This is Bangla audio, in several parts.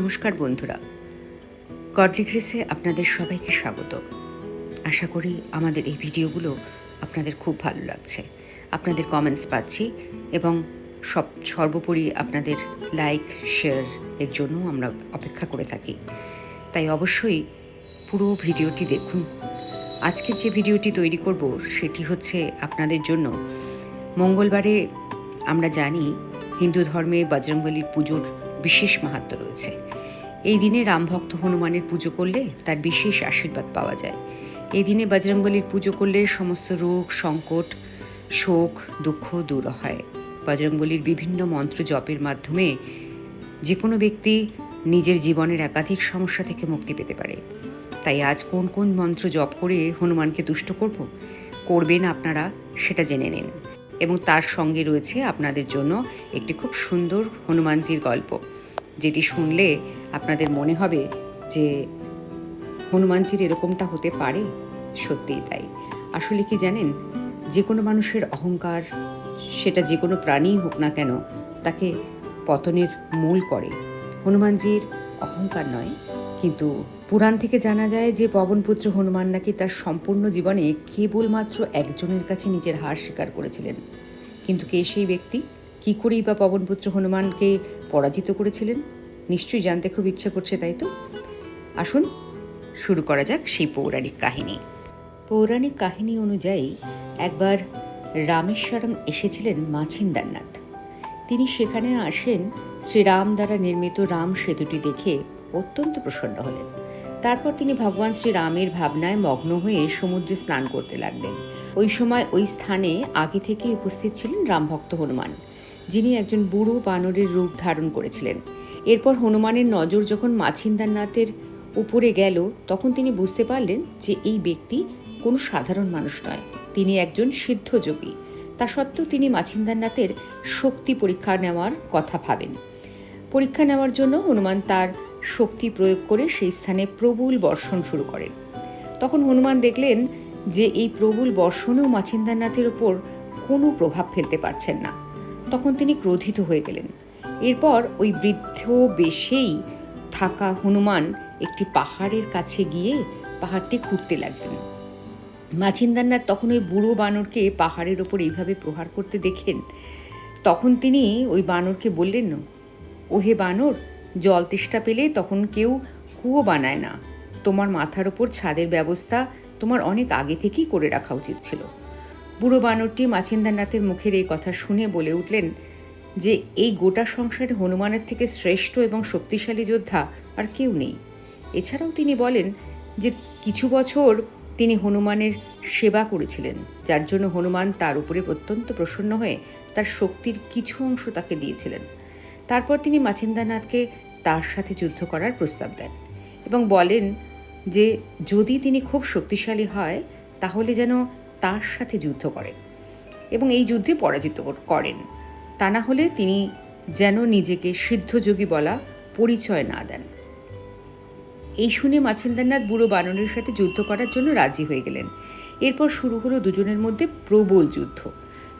নমস্কার বন্ধুরা। গডলি আপনাদের সবাইকে স্বাগত। আশা করি আমাদের এই ভিডিওগুলো আপনাদের খুব ভালো লাগছে। আপনাদের কমেন্টস পাচ্ছি এবং সব সর্বোপরি আপনাদের লাইক শেয়ার এর জন্য আমরা অপেক্ষা করে থাকি। তাই অবশ্যই পুরো ভিডিওটি দেখুন। আজকের যে ভিডিওটি তৈরি করব সেটি হচ্ছে আপনাদের জন্য মঙ্গলবারে আমরা জানি হিন্দু ধর্মে বজরংবলীর পুজোর বিশেষ মাহাত্ম রয়েছে। এই দিনে রামভক্ত হনুমানের পুজো করলে তার বিশেষ আশীর্বাদ পাওয়া যায়। এই দিনে বজরংবলীর পুজো করলে সমস্ত রোগ, সংকট, শোক, দুঃখ দূর হয়। বজরংবলীর বিভিন্ন মন্ত্র জপের মাধ্যমে যে কোনো ব্যক্তি নিজের জীবনের একাধিক সমস্যা থেকে মুক্তি পেতে পারে। তাই আজ কোন কোন মন্ত্র জপ করে হনুমানকে তুষ্ট করব? করবেন আপনারা, সেটা জেনে নিন। এবং তার সঙ্গে রয়েছে আপনাদের জন্য একটি খুব সুন্দর হনুমানজির গল্প, যেটি শুনলে আপনাদের মনে হবে যে হনুমানজির এরকমটা হতে পারে? সত্যিই তাই। আসলে কি জানেন, যে কোনো মানুষের অহংকার, সেটা যে কোনো প্রাণীই হোক না কেন, তাকে পতনের মূল করে। হনুমানজির অহংকার নয় কিন্তু পুরাণ থেকে জানা যায় যে পবনপুত্র হনুমান নাকি তার সম্পূর্ণ জীবনে কেবলমাত্র একজনের কাছে নিজের হার স্বীকার করেছিলেন। কিন্তু কে সেই ব্যক্তি? কি করেই বা পবনপুত্র হনুমানকে পরাজিত করেছিলেন? নিশ্চয়ই জানতে খুব ইচ্ছে করছে, তাই তো? আসুন, শুরু করা যাক সেই পৌরাণিক কাহিনী। পৌরাণিক কাহিনী অনুযায়ী একবার রামেশ্বরম এসেছিলেন মাছিন্দারনাথ। তিনি সেখানে আসেন, শ্রীরাম দ্বারা নির্মিত রাম সেতুটি দেখে অত্যন্ত প্রসন্ন হলেন। তারপর তিনি ভগবান শ্রীরামের ভাবনায় মগ্ন হয়ে সমুদ্রে স্নান করতে লাগলেন। ওই সময় ওই স্থানে আগে থেকে উপস্থিত ছিলেন রামভক্ত হনুমান, যিনি একজন বুড়ো বানরের রূপ ধারণ করেছিলেন। এরপর হনুমানের নজর যখন মাছিন্দারনাথের উপরে গেল, তখন তিনি বুঝতে পারলেন যে এই ব্যক্তি কোনো সাধারণ মানুষ নয়। তিনি একজন সিদ্ধযোগী তা সত্ত্বেও তিনি মাছিন্দারনাথের শক্তি পরীক্ষা নেওয়ার কথা ভাবেন। পরীক্ষা নেওয়ার জন্য হনুমান তার শক্তি প্রয়োগ করে সেই স্থানে প্রবল বর্ষণ শুরু করেন তখন হনুমান দেখলেন যে এই প্রবল বর্ষণেও মাছিন্দারনাথের ওপর কোনো প্রভাব ফেলতে পারছেন না। তখন তিনি ক্রোধিত হয়ে গেলেন। এরপর ওই বৃদ্ধ বেশেই থাকা হনুমান একটি পাহাড়ের কাছে গিয়ে পাহাড়টি খুঁড়তে লাগলেন। মাছিন্দারনাথ তখন ওই বুড়ো বানরকে পাহাড়ের ওপর এইভাবে প্রহার করতে দেখেন। তখন তিনি ওই বানরকে বললেন, ওহে বানর জল তেষ্টা পেলে তখন কেউ কুয়ো বানায় না। তোমার মাথার ওপর ছাদের ব্যবস্থা তোমার অনেক আগে থেকেই করে রাখা উচিত ছিল। বুড়ো বানরটি মাছিন্দারনাথের মুখের এই কথা শুনে বলে উঠলেন যে, এই গোটা সংসারে হনুমানের থেকে শ্রেষ্ঠ এবং শক্তিশালী যোদ্ধা আর কেউ নেই। এছাড়াও তিনি বলেন যে, কিছু বছর তিনি হনুমানের সেবা করেছিলেন, যার জন্য হনুমান তার উপরে অত্যন্ত প্রসন্ন হয়ে তার শক্তির কিছু অংশ তাকে দিয়েছিলেন। তারপর তিনি মাছিন্দানাথকে তার সাথে যুদ্ধ করার প্রস্তাব দেন এবং বলেন যে, যদি তিনি খুব শক্তিশালী হয়, তাহলে যেন তার সাথে যুদ্ধ করেন এবং এই যুদ্ধে পরাজিত করেন। তা না হলে তিনি যেন নিজেকে সিদ্ধযোগী বলা পরিচয় না দেন। এই শুনে মাছিন্দারনাথ বুড়ো বানরের সাথে যুদ্ধ করার জন্য রাজি হয়ে গেলেন। এরপর শুরু হলো দুজনের মধ্যে প্রবল যুদ্ধ।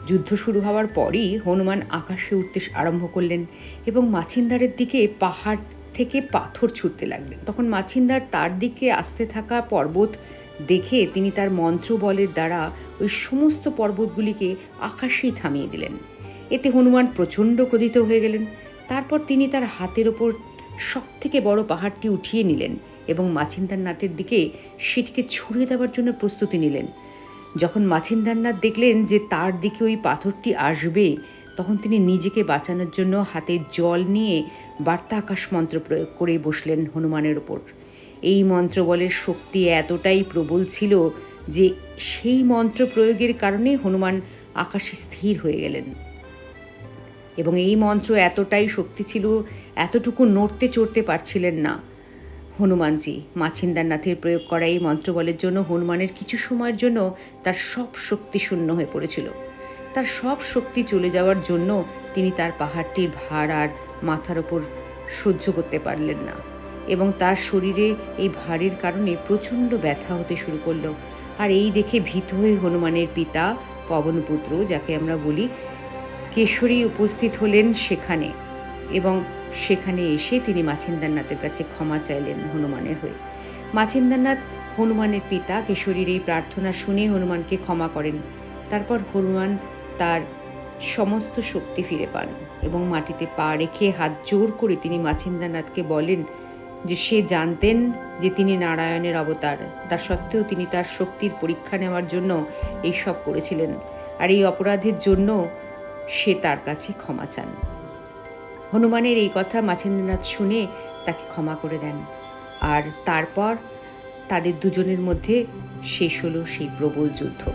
যুদ্ধ শুরু হওয়ার পরই হনুমান আকাশে উঠতে আরম্ভ করলেন এবং মাছিন্দারের দিকে পাহাড় থেকে পাথর ছুটতে লাগলেন। তখন মাছিন্দার তার দিকে আসতে থাকা পর্বত দেখে তিনি তার মন্ত্র বলের দ্বারা ওই সমস্ত পর্বতগুলিকে আকাশেই থামিয়ে দিলেন। এতে হনুমান প্রচণ্ড ক্রোধিত হয়ে গেলেন। তারপর তিনি তার হাতের ওপর সব থেকে বড় পাহাড়টি উঠিয়ে নিলেন এবং মাছিন্দারনাথের দিকে সেটিকে ছুড়ে দেওয়ার জন্য প্রস্তুতি নিলেন। যখন মাছিন্দারনাথ দেখলেন যে তার দিকে ওই পাথরটি আসবে, তখন তিনি নিজেকে বাঁচানোর জন্য হাতে জল নিয়ে বার্তা আকাশ মন্ত্র প্রয়োগ করে বসলেন হনুমানের ওপর এই মন্ত্র বলের শক্তি এতটাই প্রবল ছিল যে সেই মন্ত্র প্রয়োগের কারণে হনুমান আকাশে স্থির হয়ে গেলেন। এবং এই মন্ত্র এতটাই শক্তি ছিল, এতটুকু নড়তে চড়তে পারছিলেন না। হনুমানজি মাছিন্দারনাথের প্রয়োগ করা এই মন্ত্রবলের জন্য হনুমানের কিছু সময়ের জন্য তার সব শক্তি শূন্য হয়ে পড়েছিল। তার সব শক্তি চলে যাওয়ার জন্য তিনি তার পাহাড়টির ভার আর মাথার ওপর সহ্য করতে পারলেন না এবং তার শরীরে এই ভারের কারণে প্রচণ্ড ব্যথা হতে শুরু করল। আর এই দেখে ভীত হয়ে হনুমানের পিতা, পবনপুত্র, যাকে আমরা বলি, কেশরী উপস্থিত হলেন সেখানে এবং সেখানে এসে তিনি মাছিন্দারনাথের কাছে ক্ষমা চাইলেন হনুমানের হয়ে। মাছিন্দারনাথ হনুমানের পিতা কেশরীর এই প্রার্থনা শুনে হনুমানকে ক্ষমা করেন। তারপর হনুমান তার সমস্ত শক্তি ফিরে পান এবং মাটিতে পা রেখে হাত জোর করে তিনি মাছিন্দারনাথকে বলেন যে, সে জানতেন যে তিনি নারায়ণের অবতার। তা সত্ত্বেও তিনি তার শক্তির পরীক্ষা নেওয়ার জন্য এই সব করেছিলেন। আর এই অপরাধের জন্য সে তার কাছে ক্ষমা চান। হনুমানের এই কথা মাছেন্দ্রনাথ শুনে তাকে ক্ষমা করে দেন। আর তারপর তাদের দুজনের মধ্যে শেষ হলো সেই প্রবল যুদ্ধ।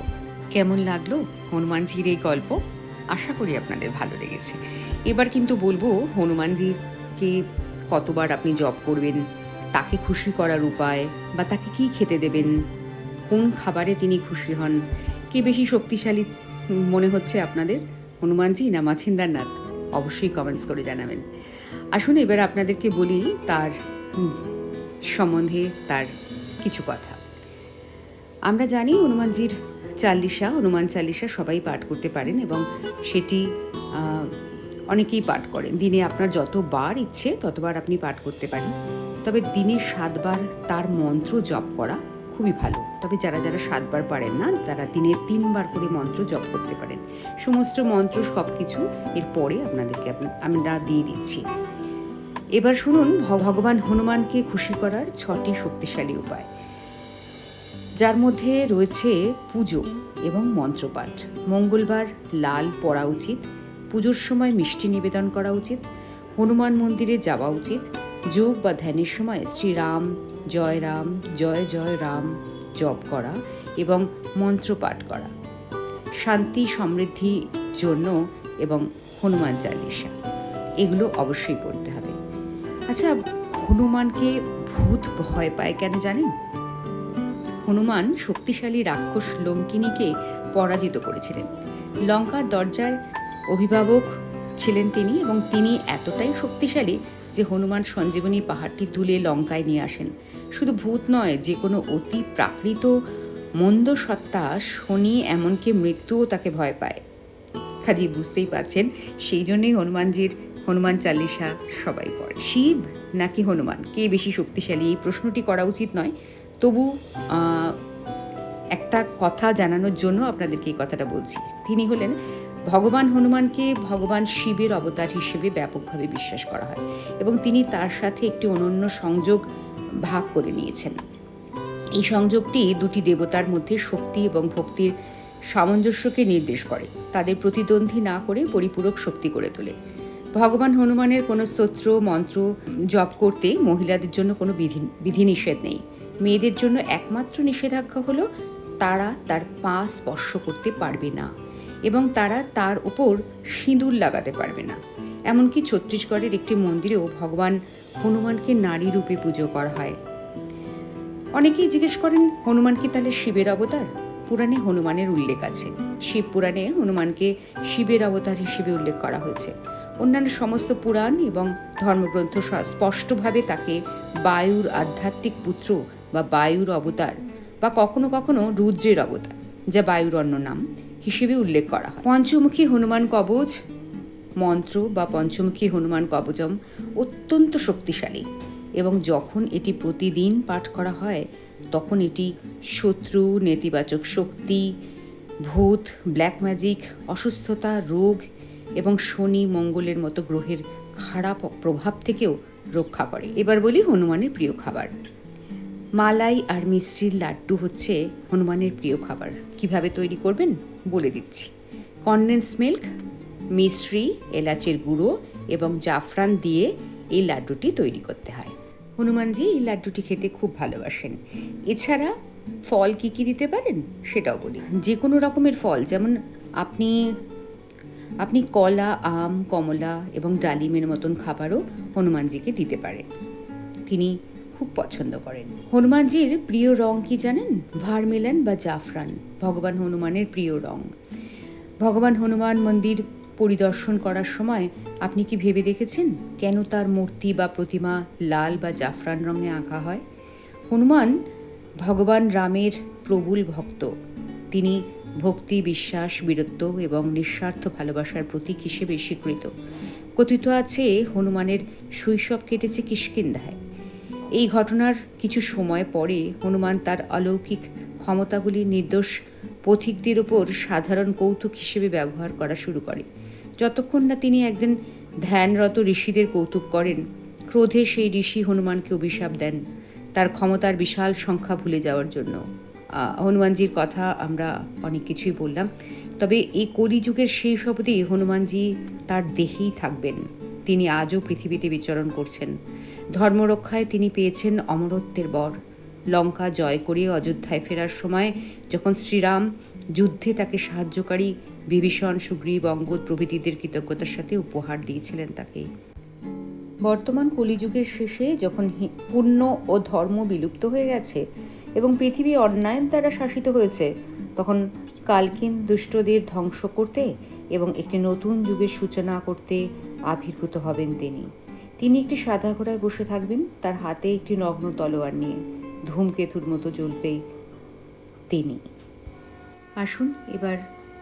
কেমন লাগল হনুমানজির এই গল্প? আশা করি আপনাদের ভালো লেগেছে। এবার কিন্তু বলব, হনুমানজিকে কতবার আপনি জব করবেন, তাকে খুশি করার উপায়, বা তাকে কি খেতে দেবেন, কোন খাবারে তিনি খুশি হন, কে বেশি শক্তিশালী মনে হচ্ছে আপনাদের? হনুমানজি না মাছিন্দারনাথ? অবশ্যই কমেন্টস করে জানাবেন। আসুন, এবার আপনাদেরকে বলি তার সম্বন্ধে তার কিছু কথা। আমরা জানি হনুমানজির চাল্লিশা, হনুমান চাল্লিশা সবাই পাঠ করতে পারেন এবং সেটি অনেকেই পাঠ করেন। দিনে আপনার যতবার ইচ্ছে ততবার আপনি পাঠ করতে পারেন। তবে দিনে সাতবার তার মন্ত্র জপ করা খুবই ভালো। তবে যারা যারা সাতবার পারেন না, তারা দিনে তিনবার করে মন্ত্র জপ করতে পারেন। সমস্ত মন্ত্র সব কিছু এর পরে আপনাদেরকে আমরা দিয়ে দিচ্ছি। এবার শুনুন ভগবান হনুমানকে খুশি করার ছটি শক্তিশালী উপায়। যার মধ্যে রয়েছে পুজো এবং মন্ত্রপাঠ। মঙ্গলবার লাল পড়া উচিত, পুজোর সময় মিষ্টি নিবেদন করা উচিত, হনুমান মন্দিরে যাওয়া উচিত, যোগ বা ধ্যানের সময় শ্রীরাম জয় রাম, জয় জয় রাম, জপ করা এবং মন্ত্র পাঠ করা। শান্তি সমৃদ্ধির জন্য এবং হনুমান চালিসা এগুলো অবশ্যই পড়তে হবে। আচ্ছা হনুমানকে ভূত ভয় পায় কেন জানেন? হনুমান শক্তিশালী রাক্ষস লঙ্কিনীকে পরাজিত করেছিলেন। লঙ্কার দরজার অভিভাবক ছিলেন তিনি এবং তিনি এতটাই শক্তিশালী যে হনুমান সঞ্জীবনী পাহাড়টি তুলে লঙ্কায় নিয়ে আসেন। শুধু ভূত নয়, যে কোনো অতি প্রাকৃত মন্দ সত্তা শনি এমনকি মৃত্যুও তাকে ভয় পায়। কাজে বুঝতেই পারছেন, সেই জন্যই হনুমানজির হনুমান চালিসা সবাই পড়ে। শিব নাকি হনুমান? কে বেশি শক্তিশালী? এই প্রশ্নটি করা উচিত নয়। তবু একটা কথা জানানোর জন্য আপনাদেরকে এই কথাটা বলছি। তিনি হলেন ভগবান হনুমানকে ভগবান শিবের অবতার হিসেবে ব্যাপকভাবে বিশ্বাস করা হয় এবং তিনি তার সাথে একটি অনন্য সংযোগ ভাগ করে নিয়েছেন। এই সংযোগটি দুটি দেবতার মধ্যে শক্তি এবং ভক্তির সামঞ্জস্যকে নির্দেশ করে। তাদের প্রতিদ্বন্দ্বী না করে পরিপূরক শক্তি করে তোলে। ভগবান হনুমানের কোনো স্তোত্র, মন্ত্র জপ করতে মহিলাদের জন্য কোনো বিধি, বিধিনিষেধ নেই। মেয়েদের জন্য একমাত্র নিষেধাজ্ঞা হলো, তারা তার পা স্পর্শ করতে পারবে না। এবং তারা তার উপর সিঁদুর লাগাতে পারবে না। এমনকি ছত্তিশগড়ের একটি মন্দিরেও ভগবান হনুমানকে নারী রূপে পুজো করা হয়। অনেকেই জিজ্ঞেস করেন, হনুমান কি তাহলে শিবের অবতার? পুরাণে হনুমানের উল্লেখ আছে। শিব পুরাণে হনুমানকে শিবের অবতার হিসেবে উল্লেখ করা হয়েছে। অন্যান্য সমস্ত পুরাণ এবং ধর্মগ্রন্থ স্পষ্টভাবে তাকে বায়ুর আধ্যাত্মিক পুত্র বা বায়ুর অবতার বা কখনো কখনো রুদ্রের অবতার, যা বায়ুর অন্য নাম। হিসেবে উল্লেখ করা হয়। পঞ্চমুখী হনুমান কবচ মন্ত্র বা পঞ্চমুখী হনুমান কবচম অত্যন্ত শক্তিশালী এবং যখন এটি প্রতিদিন পাঠ করা হয়, তখন এটি শত্রু, নেতিবাচক শক্তি, ভূত ব্ল্যাক ম্যাজিক অসুস্থতা, রোগ এবং শনি মঙ্গলের মতো গ্রহের খারাপ প্রভাব থেকেও রক্ষা করে। এবার বলি হনুমানের প্রিয় খাবার। মালাই আর মিষ্টির লাড্ডু হচ্ছে হনুমানের প্রিয় খাবার। কীভাবে তৈরি করবেন? বলে দিচ্ছি। কনডেন্স মিল্ক মিশ্রি, এলাচের গুঁড়ো এবং জাফরান দিয়ে এই লাড্ডুটি তৈরি করতে হয়। হনুমানজি এই লাড্ডুটি খেতে খুব ভালোবাসেন। এছাড়া ফল কি কি দিতে পারেন? সেটাও বলি। যে কোনো রকমের ফল, যেমন আপনি আপনি কলা, আম, কমলা এবং ডালিমের মতন খাবারও হনুমানজিকে দিতে পারেন। তিনি খুব পছন্দ করেন। হনুমানজির প্রিয় রং কি জানেন? ভারমেলান বা জাফরান, ভগবান হনুমানের প্রিয় রং। ভগবান হনুমান মন্দির পরিদর্শন করার সময় আপনি কি ভেবে দেখেছেন কেন তার মূর্তি বা প্রতিমা লাল বা জাফরান রঙে আঁকা হয়? হনুমান ভগবান রামের প্রবল ভক্ত। তিনি ভক্তি, বিশ্বাস, বীরত্ব এবং নিঃস্বার্থ ভালোবাসার প্রতীক হিসেবে স্বীকৃত। কথিত আছে, হনুমানের শৈশব কেটেছে কিষ্কিন্ধায়। এই ঘটনার কিছু সময় পরে হনুমান তার অলৌকিক ক্ষমতাগুলি নির্দোষ পথিকদের ওপর সাধারণ কৌতুক হিসেবে ব্যবহার করা শুরু করে। যতক্ষণ না তিনি একদিন ধ্যানরত ঋষিদের কৌতুক করেন, ক্রোধে সেই ঋষি হনুমানকে অভিশাপ দেন তার ক্ষমতার বিশাল সংখ্যা ভুলে যাওয়ার জন্য। হনুমানজির কথা আমরা অনেক কিছুই বললাম, তবে এই কলিযুগের শেষ অবধি হনুমানজি তার দেহেই থাকবেন। তিনি আজও পৃথিবীতে বিচরণ করছেন। ধর্মরক্ষায় তিনি পেয়েছেন অমরত্বের বর। লঙ্কা জয় করে অযোধ্যায় ফেরার সময় যখন শ্রীরাম যুদ্ধে তাকে সাহায্যকারী বিভীষণ, সুগ্রীব, অঙ্গদ প্রভৃতিদের কৃতজ্ঞতার সাথে উপহার দিয়েছিলেন তাকে। বর্তমান কলিযুগের শেষে যখন পুণ্য ও ধর্ম বিলুপ্ত হয়ে গেছে এবং পৃথিবী অন্যায়ের দ্বারা শাসিত হয়েছে, তখন কালকিন দুষ্টদের ধ্বংস করতে এবং একটি নতুন যুগের সূচনা করতে আবির্ভূত হবেন তিনি। তিনি একটি সাদা ঘোড়ায় বসে থাকবেন, তার হাতে একটি নগ্ন তলোয়ার নিয়ে। ধূমকেতুর মতো জ্বলবে তিনি। আসুন, এবার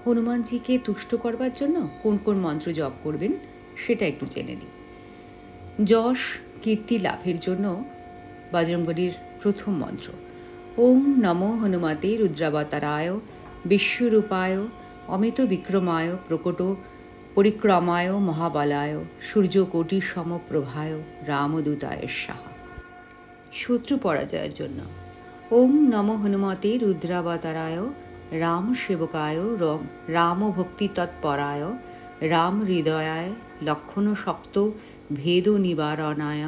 হনুমানজিকে তুষ্ট করবার জন্য কোন কোন মন্ত্র জপ করবেন, সেটা একটু জেনে নিই। যশ, কীর্তি লাভের জন্য বজরঙ্গলির প্রথম মন্ত্র। ওম নমো হনুমতে রুদ্রাবতারায়, বিশ্বরূপায়, অমিত বিক্রমায়, প্রকট পরিক্রমায় মহাবলায় সূর্যকোটি সমপ্রভায় রামদূতায় সাহা। শত্রু পরাজয়ের জন্য। ওম নম হনুমতে রুদ্রাবতারায় রাম সেবকায় রম ভক্তি তৎপরায়, রাম হৃদয়ায় লক্ষণ শক্ত ভেদ নিবারণায়,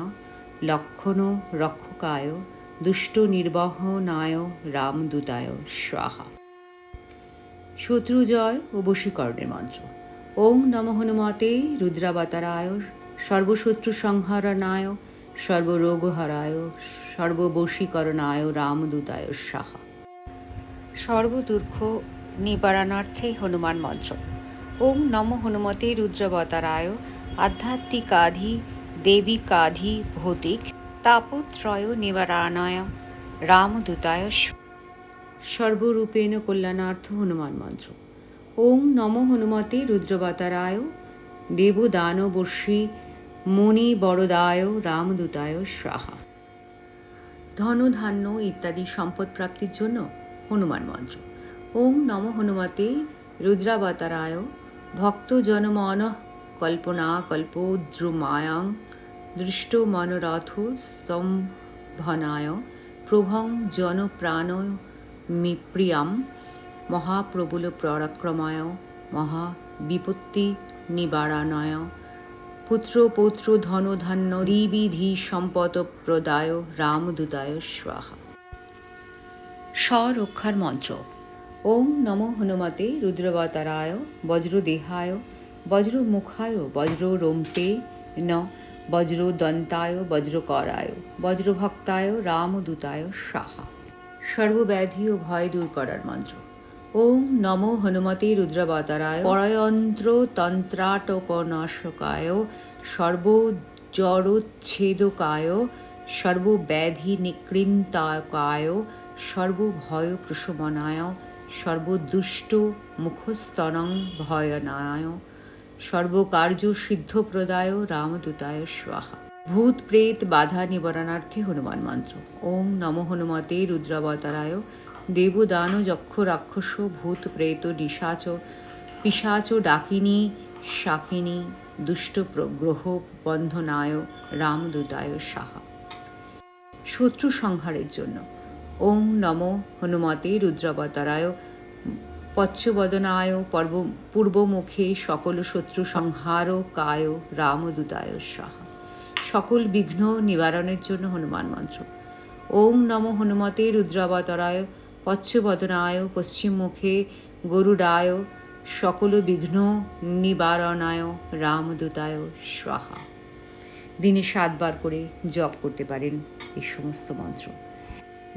লক্ষণ রক্ষকায় দুষ্ট নির্বহনায় রামদূতায় স্বাহা শত্রু জয় ও বশীকরণের মন্ত্র। ওং নম হনুমতে রুদ্রাবতারায় সর্বশত্রু সংহারণায় সর্বরোগহরায় সর্ববশীকরণায় রামদূতায় সাহা। সর্বদুর্ঘ নিবারণার্থে হনুমান মন্ত্র। ওং নম হনুমতে রুদ্রবতারায় আধ্যাত্মিকাধি দেবিকাধি ভৌতিক তাপত্রয় নিবারণায় রামদূতায় সর্বরূপেণ কল্যাণার্থ হনুমান মন্ত্র। ওং নম হনুমতে রুদ্রবতারায়, দেবদানবর্ষী মুনি বরদায় রামদূতায় স্বাহা। ধন ধান্য ইত্যাদি সম্পদ প্রাপ্তির জন্য হনুমান মন্ত্র। ওং নম হনুমতে রুদ্রাবতারায় ভক্ত জনমন কল্পনা কল্পদ্রুমায়াং দৃষ্ট মনোরথ স্তম্ভনায়, প্রভং জনপ্রাণ মিপ্রিয়াম মহাপ্রবল পরাক্রমায় মহা বিপত্তি নিবারণায়। পুত্র, পৌত্র, ধন, ধান্য, দ্বিবিধি সম্পদ প্রদায়, রামদূতায় স্বাহা। স্বরক্ষার মন্ত্র। ওম নম হনুমতে রুদ্রবতারায়, বজ্রদেহায়, বজ্রমুখায় বজ্ররোমতে ন, বজ্রদন্তায়, বজ্রকরায়, বজ্রভক্তায়, রামদূতায় সাহা সর্বব্যাধি ও ভয় দূর করার মন্ত্র। ওম নম হনুমতে রুদ্রবতারায় পরয়ন্ত্র তন্ত্রাটকনাশকায় সর্বজড়োচ্ছেদকায় সর্বব্যাধি নিকৃন্তাকায় সর্বভয় প্রশমনায় সর্বদুষ্ট মুখস্তনং ভয়নায় সর্বকার্য সিদ্ধপ্রদায় রামদূতায় স্বাহা। ভূত প্রেত বাধা নিবারণার্থে হনুমান মন্ত্র। ওম নম হনুমতে রুদ্রাবতারায় দেবদান যক্ষ রাক্ষস ভূত প্রেত নিশাচ পিশাচ ডাকিনী শাকিনী দুষ্ট গ্রহ বন্ধনায় রামদূতায় সাহা। শত্রু সংহারের জন্য। ওং নম হনুমতে রুদ্রাবতারায় পচ্ছবদনায় পর্ব পূর্বমুখে সকল শত্রু সংহার কায় রামদূতায় সাহা। সকল বিঘ্ন নিবারণের জন্য হনুমান মন্ত্র। ওং নম হনুমতে রুদ্রাবতারায় পচ্ছবদনায়, পশ্চিমমুখে গরুডায়, সকল বিঘ্ন নিবারণায়, রামদূতায় স্বাহা। দিনে সাতবার করে জপ করতে পারেন এই সমস্ত মন্ত্র।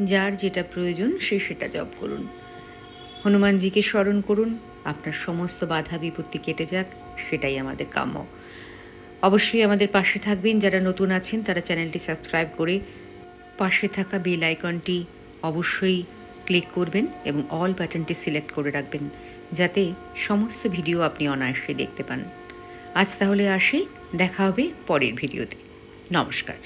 যার যেটা প্রয়োজন সে সেটা জপ করুন। হনুমানজিকে স্মরণ করুন, আপনার সমস্ত বাধা বিপত্তি কেটে যাক, সেটাই আমাদের কাম্য। অবশ্যই আমাদের পাশে থাকবেন, যারা নতুন আছেন, তারা চ্যানেলটি সাবস্ক্রাইব করে পাশে থাকা বেল আইকনটি অবশ্যই ক্লিক করবেন এবং অল বাটনটি সিলেক্ট করে রাখবেন, যাতে সমস্ত ভিডিও আপনি অনায়াসে দেখতে পান। আজ তাহলে আসি, দেখা হবে পরের ভিডিওতে নমস্কার।